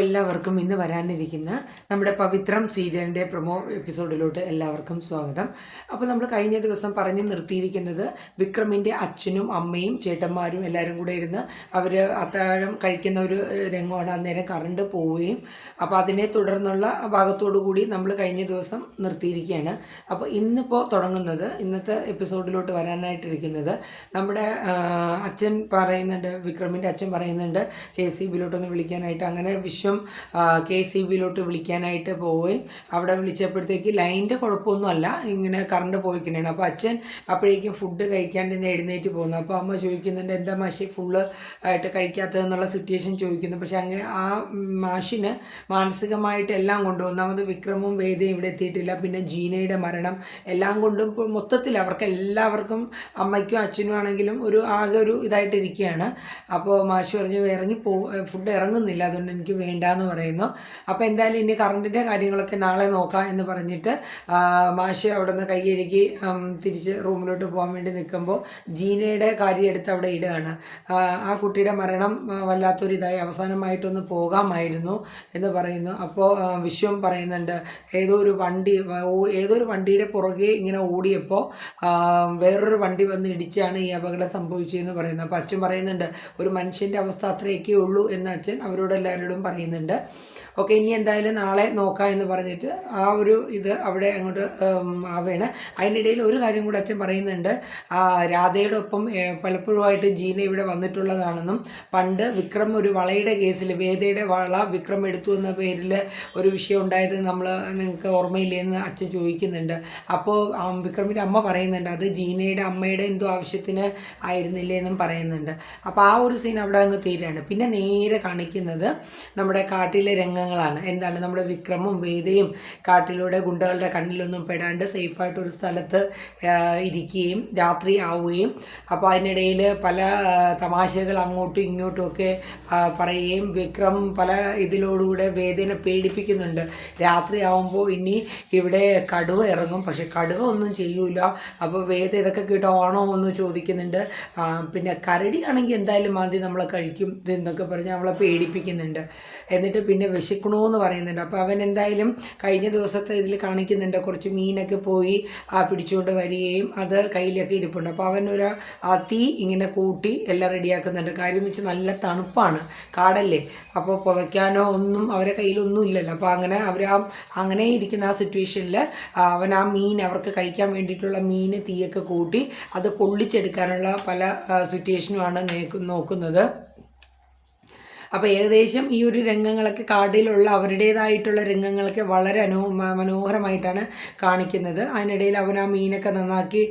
എല്ലാവർക്കും ഇന്ന് വരാനിരിക്കുന്ന നമ്മുടെ പവിത്രം സീരിയലിന്റെ പ്രൊമോ എപ്പിസോഡിലോട്ട് എല്ലാവർക്കും സ്വാഗതം. അപ്പോൾ നമ്മൾ കഴിഞ്ഞ ദിവസം പറഞ്ഞു നിർത്തിയിരിക്കുന്നത് വിക്രമിന്റെ അച്ഛനും അമ്മയും ചേട്ടന്മാരും എല്ലാവരും കൂടെ ഇരുന്ന് അവർ അത്താഴം കഴിക്കുന്ന ഒരു രംഗമാണ്. അന്നേരം കറണ്ട് പോവുകയും അപ്പോൾ അതിനെ തുടർന്നുള്ള ഭാഗത്തോടു കൂടി നമ്മൾ കഴിഞ്ഞ ദിവസം നിർത്തിയിരിക്കുകയാണ്. അപ്പോൾ ഇന്നിപ്പോൾ തുടങ്ങുന്നത് ഇന്നത്തെ എപ്പിസോഡിലോട്ട് വരാനായിട്ടിരിക്കുന്നത് നമ്മുടെ അച്ഛൻ പറയുന്നുണ്ട് വിക്രമിന്റെ അച്ഛൻ പറയുന്നുണ്ട് കെ സി ബിയിലോട്ടൊന്ന് വിളിക്കാനായിട്ട്. അങ്ങനെ വിശ്വം കെ സി ബിയിലോട്ട് വിളിക്കാനായിട്ട് പോവുകയും അവിടെ വിളിച്ചപ്പോഴത്തേക്ക് ലൈനിന്റെ കുഴപ്പമൊന്നുമല്ല ഇങ്ങനെ കറണ്ട് പോയിക്കുന്നതാണ് അപ്പോൾ അച്ഛൻ അപ്പോഴേക്കും ഫുഡ് കഴിക്കാണ്ട് തന്നെ എഴുന്നേറ്റ് പോകുന്നു. അപ്പോൾ അമ്മ ചോദിക്കുന്നുണ്ട് എന്താ മാഷി ഫുള്ള് ആയിട്ട് കഴിക്കാത്തതെന്നുള്ള സിറ്റുവേഷൻ ചോദിക്കുന്നു. പക്ഷെ അങ്ങനെ ആ മാഷിന് മാനസികമായിട്ട് എല്ലാം കൊണ്ടും ഒന്നാമത് വിക്രമും വേദയും ഇവിടെ എത്തിയിട്ടില്ല. പിന്നെ ജീനയുടെ മരണം എല്ലാം കൊണ്ടും മൊത്തത്തിൽ അവർക്ക് എല്ലാവർക്കും അമ്മയ്ക്കും അച്ഛനും ആണെങ്കിലും ഒരു ആകെ ഒരു ഇതായിട്ടിരിക്കുകയാണ്. അപ്പോൾ മാഷി പറഞ്ഞു ഇറങ്ങി പോ ഫുഡ് ഇറങ്ങുന്നില്ല. അതുകൊണ്ട് എനിക്ക് വേണ്ടാന്ന് പറയുന്നു. അപ്പോൾ എന്തായാലും ഇനി കറണ്ടിന്റെ കാര്യങ്ങളൊക്കെ നാളെ നോക്കാം എന്ന് പറഞ്ഞിട്ട് മാഷെ അവിടെ നിന്ന് കൈയഴുകി തിരിച്ച് റൂമിലോട്ട് പോകാൻ വേണ്ടി നിൽക്കുമ്പോൾ ജീനയുടെ കാര്യം എടുത്ത് അവിടെ ഇടുകയാണ്. ആ, കുട്ടിയുടെ മരണം വല്ലാത്തൊരിതായി അവസാനമായിട്ടൊന്ന് പോകാമായിരുന്നു എന്ന് പറയുന്നു. അപ്പോൾ വിശ്വം പറയുന്നുണ്ട് ഏതോ ഒരു വണ്ടി ഏതോ ഒരു വണ്ടിയുടെ പുറകെ ഇങ്ങനെ ഓടിയപ്പോൾ വേറൊരു വണ്ടി വന്ന് ഇടിച്ചാണ് ഈ അപകടം സംഭവിച്ചതെന്ന് പറയുന്നത് അപ്പോൾ അച്ഛൻ പറയുന്നുണ്ട് ഒരു മനുഷ്യന്റെ അവസ്ഥ അത്രയൊക്കെ ഉള്ളൂ എന്ന് അച്ഛൻ അവരോട് എല്ലാവരോടും പറയുന്നുണ്ട്. ഓക്കെ ഇനി എന്തായാലും നാളെ നോക്കാം എന്ന് പറഞ്ഞിട്ട് ആ ഒരു ഇത് അവിടെ അങ്ങോട്ട് ആവുകയാണ്. അതിനിടയിൽ ഒരു കാര്യം കൂടെ അച്ഛൻ പറയുന്നുണ്ട്. രാധയുടെ ഒപ്പം പലപ്പോഴുമായിട്ട് ജീന ഇവിടെ വന്നിട്ടുള്ളതാണെന്നും പണ്ട് വിക്രം ഒരു വളയുടെ കേസിൽ വേദയുടെ വള വിക്രം എടുത്തു എന്ന പേരിൽ ഒരു വിഷയം ഉണ്ടായത് നമ്മൾ നിങ്ങൾക്ക് ഓർമ്മയില്ലേന്ന് അച്ഛൻ ചോദിക്കുന്നുണ്ട്. അപ്പോൾ വിക്രമിന്റെ അമ്മ പറയുന്നുണ്ട് അത് ജീനയുടെ അമ്മയുടെ എന്തോ ആവശ്യത്തിന് ആയിരുന്നില്ലേ എന്നും പറയുന്നുണ്ട്. അപ്പോൾ ആ ഒരു സീൻ അവിടെ അങ്ങ് തീരാണ് പിന്നെ നേരെ കാണിക്കുന്നത് നമ്മുടെ കാട്ടിലെ രംഗങ്ങളാണ്. എന്താണ് നമ്മുടെ വിക്രമും വേദയും കാട്ടിലൂടെ ഗുണ്ടകളുടെ കണ്ണിലൊന്നും പെടാണ്ട് സേഫായിട്ട് ഒരു സ്ഥലത്ത് ഇരിക്കുകയും രാത്രി ആവുകയും അപ്പോൾ അതിനിടയിൽ പല തമാശകൾ അങ്ങോട്ടും ഇങ്ങോട്ടും ഒക്കെ ആ, പറയുകയും വിക്രം പല ഇതിലോടുകൂടെ വേദനെ പേടിപ്പിക്കുന്നുണ്ട്. രാത്രി ആവുമ്പോൾ ഇനി ഇവിടെ കടുവ ഇറങ്ങും. പക്ഷെ കടുവ ഒന്നും ചെയ്യൂല. അപ്പോൾ വേദ ഇതൊക്കെ കിട്ടുവാണോ എന്ന് ചോദിക്കുന്നുണ്ട്. പിന്നെ കരടി ആണെങ്കിൽ എന്തായാലും ആദ്യം നമ്മളെ കഴിക്കും എന്നൊക്കെ പറഞ്ഞ് നമ്മളെ പേടിപ്പിക്കുന്നുണ്ട്. എന്നിട്ട് പിന്നെ വിശക്കണമെന്ന് പറയുന്നുണ്ട്. അപ്പോൾ അവൻ എന്തായാലും കഴിഞ്ഞ ദിവസത്തെ ഇതിൽ കാണിക്കുന്നുണ്ട്. കുറച്ച് മീനൊക്കെ പോയി ആ പിടിച്ചുകൊണ്ട് വരികയും അത് കയ്യിലൊക്കെ ഇരിപ്പുണ്ട്. അപ്പോൾ അവൻ ഒരു ആ തീ ഇങ്ങനെ കൂട്ടി എല്ലാം റെഡിയാക്കുന്നുണ്ട്. കാര്യം എന്ന് വെച്ചാൽ നല്ല തണുപ്പാണ്. കാടല്ലേ? അപ്പോൾ പുതയ്ക്കാനോ ഒന്നും അവരെ കയ്യിലൊന്നും ഇല്ലല്ലോ. അപ്പോൾ അങ്ങനെ അവർ ആ അങ്ങനെ ഇരിക്കുന്ന ആ സിറ്റുവേഷനിൽ അവൻ ആ മീൻ അവർക്ക് കഴിക്കാൻ വേണ്ടിയിട്ടുള്ള മീൻ തീയൊക്കെ കൂട്ടി അത് പൊള്ളിച്ചെടുക്കാനുള്ള പല സിറ്റുവേഷനുമാണ് നോക്കുന്നത്. അപ്പോൾ ഏകദേശം ഈ ഒരു രംഗങ്ങളൊക്കെ കാടിലുള്ള അവരുടേതായിട്ടുള്ള രംഗങ്ങളൊക്കെ വളരെ അനു മനോഹരമായിട്ടാണ് കാണിക്കുന്നത്. അതിനിടയിൽ അവൻ ആ മീനൊക്കെ നന്നാക്കി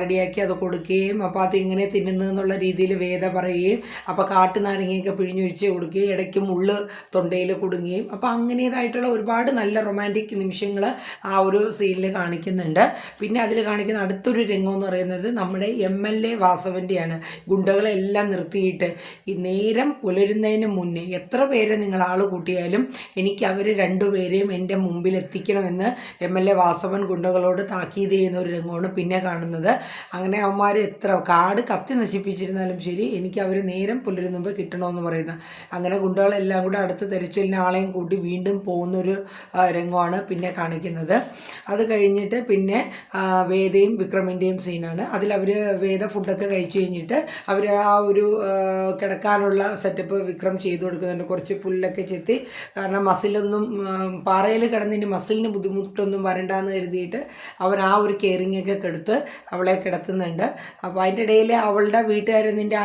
റെഡിയാക്കി അത് കൊടുക്കുകയും അപ്പോൾ അത് ഇങ്ങനെ തിന്നുന്നതെന്നുള്ള രീതിയിൽ വേദ പറയുകയും അപ്പോൾ കാട്ടുനാരങ്ങയൊക്കെ പിഴിഞ്ഞൊഴിച്ച് കൊടുക്കുകയും ഇടയ്ക്ക് മുള്ള് തൊണ്ടയിൽ കുടുങ്ങുകയും അപ്പോൾ അങ്ങനേതായിട്ടുള്ള ഒരുപാട് നല്ല റൊമാന്റിക് നിമിഷങ്ങൾ ആ ഒരു സീനിൽ കാണിക്കുന്നുണ്ട്. പിന്നെ അതിൽ കാണിക്കുന്ന അടുത്തൊരു രംഗം എന്ന് പറയുന്നത് നമ്മുടെ എം എൽ എ വാസവന്റെയാണ് ഗുണ്ടകളെല്ലാം നിർത്തിയിട്ട് ഈ നേരം പുലരുന്നതിന് മുന്നേ എത്ര പേരെ നിങ്ങൾ ആൾ കൂട്ടിയാലും എനിക്ക് അവർ രണ്ടുപേരെയും എന്റെ മുമ്പിൽ എത്തിക്കണമെന്ന് എം എൽ എ വാസവൻ ഗുണ്ടകളോട് താക്കീത് ചെയ്യുന്ന ഒരു രംഗമാണ് പിന്നെ കാണുന്നത്. അങ്ങനെ അവന്മാർ എത്ര കാട് കത്തി നശിപ്പിച്ചിരുന്നാലും ശരി എനിക്ക് അവർ നേരം പുലരുന്ന മുമ്പ് കിട്ടണമെന്ന് പറയുന്ന. അങ്ങനെ ഗുണ്ടകളെല്ലാം കൂടെ അടുത്ത് തെരച്ചിലിന് ആളെയും കൂട്ടി വീണ്ടും പോകുന്നൊരു രംഗമാണ് പിന്നെ കാണിക്കുന്നത്. അത് കഴിഞ്ഞിട്ട് പിന്നെ വേദയും വിക്രമിന്റെയും സീനാണ്. അതിൽ അവർ വേദ ഫുഡൊക്കെ കഴിച്ചു കഴിഞ്ഞിട്ട് അവർ ആ ഒരു കിടക്കാനുള്ള സെറ്റപ്പ് വിക്രം ചെയ്തു കൊടുക്കുന്നുണ്ട്. കുറച്ച് പുല്ലൊക്കെ ചെത്തി. കാരണം മസിലൊന്നും പാറയിൽ കിടന്നിട്ട് മസിലിന് ബുദ്ധിമുട്ടൊന്നും വരണ്ടെന്ന് കരുതിയിട്ട് അവൻ ആ ഒരു കെയറിങ് ഒക്കെ കെടുത്ത് അവളെ കിടത്തുന്നുണ്ട്. അപ്പോൾ അതിന്റെ ഇടയിൽ അവളുടെ വീട്ടുകാർ നിന്റെ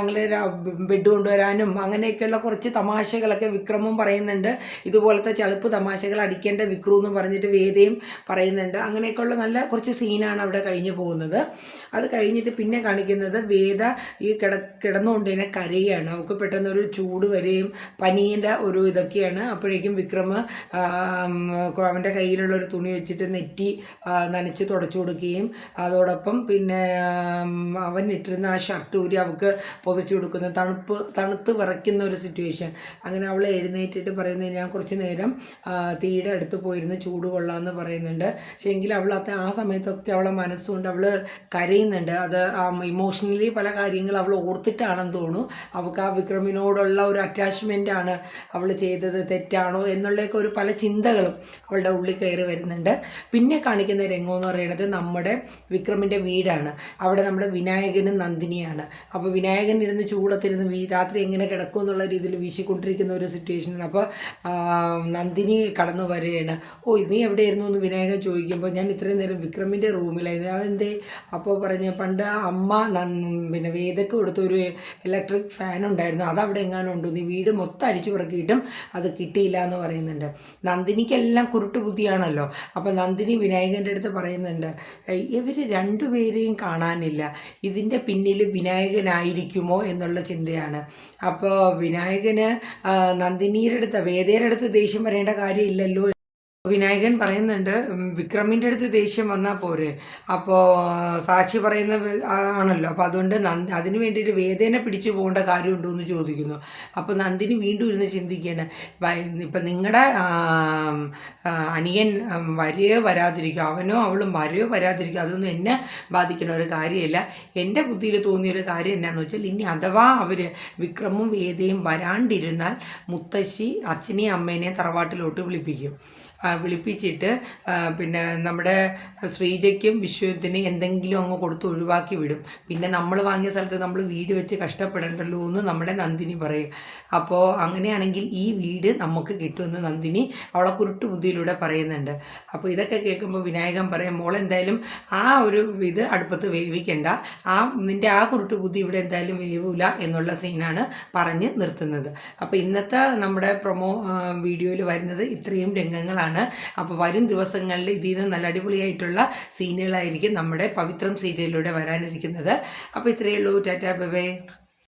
ബെഡ് കൊണ്ടുവരാനും അങ്ങനെയൊക്കെയുള്ള കുറച്ച് തമാശകളൊക്കെ വിക്രമും പറയുന്നുണ്ട്. ഇതുപോലത്തെ ചളുപ്പ് തമാശകൾ അടിക്കേണ്ട വിക്രു എന്ന് പറഞ്ഞിട്ട് വേദയും പറയുന്നുണ്ട്. അങ്ങനെയൊക്കെയുള്ള നല്ല കുറച്ച് സീനാണ് അവിടെ കഴിഞ്ഞു പോകുന്നത്. അത് കഴിഞ്ഞിട്ട് പിന്നെ കാണിക്കുന്നത് വേദ ഈ കിട കിടന്നുകൊണ്ട് തന്നെ കരയുകയാണ് അവൾക്ക് പെട്ടെന്നൊരു ചൂട് വരെയും പനീന്റെ ഒരു ഇതൊക്കെയാണ്. അപ്പോഴേക്കും വിക്രമ് ആം, അവന്റെ കയ്യിലുള്ള ഒരു തുണി വെച്ചിട്ട് നെറ്റി നനച്ച് തുടച്ചു കൊടുക്കുകയും അതോടൊപ്പം പിന്നെ അവൻ ഇട്ടിരുന്ന ആ ഷർട്ട് ഊരി അവൾക്ക് പൊതച്ചു കൊടുക്കുന്ന. തണുപ്പ് തണുത്ത് വിറയ്ക്കുന്ന ഒരു സിറ്റുവേഷൻ അങ്ങനെ അവൾ എഴുന്നേറ്റിട്ട് പറയുന്നത് ഞാൻ കുറച്ച് നേരം തീയുടെ അടുത്ത് പോയിരുന്ന് ചൂട് കൊള്ളാമെന്ന് പറയുന്നുണ്ട്. പക്ഷേ എങ്കിൽ അവൾ അത് ആ സമയത്തൊക്കെ അവളെ മനസ്സുകൊണ്ട് അവൾ കരയുന്നുണ്ട്. അത് ഇമോഷണലി പല കാര്യങ്ങൾ അവൾ ഓർത്തിട്ടാണെന്ന് തോന്നുന്നു. അവൾക്ക് ആ വിക്രമിനോടുള്ള ഒരു അറ്റാച്ച്മെന്റ് ആണ് അവൾ ചെയ്തത് തെറ്റാണോ എന്നുള്ളതൊക്കെ ഒരു പല ചിന്തകളും അവളുടെ ഉള്ളിൽ കയറി വരുന്നുണ്ട്. പിന്നെ കാണിക്കുന്ന രംഗം എന്ന് പറയുന്നത് നമ്മുടെ വിക്രമിന്റെ വീടാണ്. അവിടെ നമ്മുടെ വിനായകനും നന്ദിനിയാണ്. അപ്പോൾ വിനായകൻ ഇരുന്ന് ചൂടത്തിരുന്ന് രാത്രി എങ്ങനെ കിടക്കും എന്നുള്ള രീതിയിൽ വീശിക്കൊണ്ടിരിക്കുന്ന ഒരു സിറ്റുവേഷനാണ് അപ്പോൾ നന്ദിനി കടന്നു വരികയാണ്. ഓ നീ എവിടെയായിരുന്നു? എന്ന് വിനായകൻ ചോദിക്കുമ്പോൾ ഞാൻ ഇത്രയും നേരം വിക്രമിന്റെ റൂമിലായിരുന്നു. അതെന്തേ? അപ്പോൾ പറഞ്ഞ പണ്ട് അമ്മ പിന്നെ വേദക്ക് കൊടുത്തൊരു ഇലക്ട്രിക് ഫാൻ ഉണ്ടായിരുന്നു. അതവിടെ എങ്ങാനും ഉണ്ടോ? നീ വീട് മൊത്തം അരിച്ചു പിറക്കിയിട്ടും അത് കിട്ടിയില്ല എന്ന് പറയുന്നുണ്ട്. നന്ദിനിക്കെല്ലാം കുരുട്ട് ബുദ്ധിയാണല്ലോ. അപ്പോൾ നന്ദിനി വിനായകന്റെ അടുത്ത് പറയുന്നുണ്ട് ഇവർ രണ്ടുപേരെയും കാണാനില്ല. ഇതിന്റെ പിന്നിൽ വിനായകനായിരിക്കുമോ എന്നുള്ള ചിന്തയാണ്. അപ്പോൾ വിനായകന് നന്ദിനിയുടെ അടുത്ത് വേദയുടെ അടുത്ത് ദേഷ്യം വരേണ്ട കാര്യമില്ലല്ലോ വിനായകൻ പറയുന്നുണ്ട് വിക്രമിന്റെ അടുത്ത് ദേഷ്യം വന്നാൽ പോരെ. അപ്പോൾ സാക്ഷി പറയുന്ന ആണല്ലോ. അപ്പോൾ അതുകൊണ്ട് നന്ദി അതിന് വേണ്ടിയിട്ട് വേദന പിടിച്ചു പോകേണ്ട കാര്യമുണ്ടോ എന്ന് ചോദിക്കുന്നു. അപ്പോൾ നന്ദിനി വീണ്ടും ഇരുന്ന് ചിന്തിക്കുകയാണ്. ഇപ്പം നിങ്ങളുടെ അനിയൻ വരയോ വരാതിരിക്കുക അവനോ അവളും വരയോ വരാതിരിക്കുക അതൊന്നും എന്നെ ബാധിക്കുന്ന ഒരു കാര്യമല്ല. എന്റെ ബുദ്ധിയിൽ തോന്നിയൊരു കാര്യം എന്നാന്ന് വെച്ചാൽ ഇനി അഥവാ അവർ വിക്രമും വേദയും വരാണ്ടിരുന്നാൽ മുത്തശ്ശി അച്ഛനെയും അമ്മേനെയും തറവാട്ടിലോട്ട് വിളിപ്പിക്കും. വിളിപ്പിച്ചിട്ട് പിന്നെ നമ്മുടെ ശ്രീജയ്ക്കും വിശ്വത്തിന് എന്തെങ്കിലും അങ്ങ് കൊടുത്ത് ഒഴിവാക്കി വിടും. പിന്നെ നമ്മൾ വാങ്ങിയ സ്ഥലത്ത് നമ്മൾ വീട് വെച്ച് കഷ്ടപ്പെടണ്ടല്ലോ എന്ന് നമ്മുടെ നന്ദിനി പറയും. അപ്പോൾ അങ്ങനെയാണെങ്കിൽ ഈ വീട് നമുക്ക് കിട്ടുമെന്ന് നന്ദിനി അവളെ കുരുട്ട് ബുദ്ധിയിലൂടെ പറയുന്നുണ്ട്. അപ്പോൾ ഇതൊക്കെ കേൾക്കുമ്പോൾ വിനായകൻ പറയും മോൾ എന്തായാലും ആ ഒരു ഇത് അടുപ്പത്ത് വേവിക്കണ്ട. ആ നിന്റെ ആ കുരുട്ട് ബുദ്ധി ഇവിടെ എന്തായാലും വേവില്ല എന്നുള്ള സീനാണ് പറഞ്ഞ് നിർത്തുന്നത്. അപ്പോൾ ഇന്നത്തെ നമ്മുടെ പ്രൊമോ വീഡിയോയിൽ വരുന്നത് ഇത്രയും രംഗങ്ങളാണ്. അപ്പോൾ വരും ദിവസങ്ങളിൽ ഇതിൽ നിന്ന് നല്ല അടിപൊളിയായിട്ടുള്ള സീനുകളായിരിക്കും നമ്മുടെ പവിത്രം സീരിയലിലൂടെ വരാനിരിക്കുന്നത്. അപ്പോൾ ഇത്രയേ ഉള്ളൂ. Tata bye.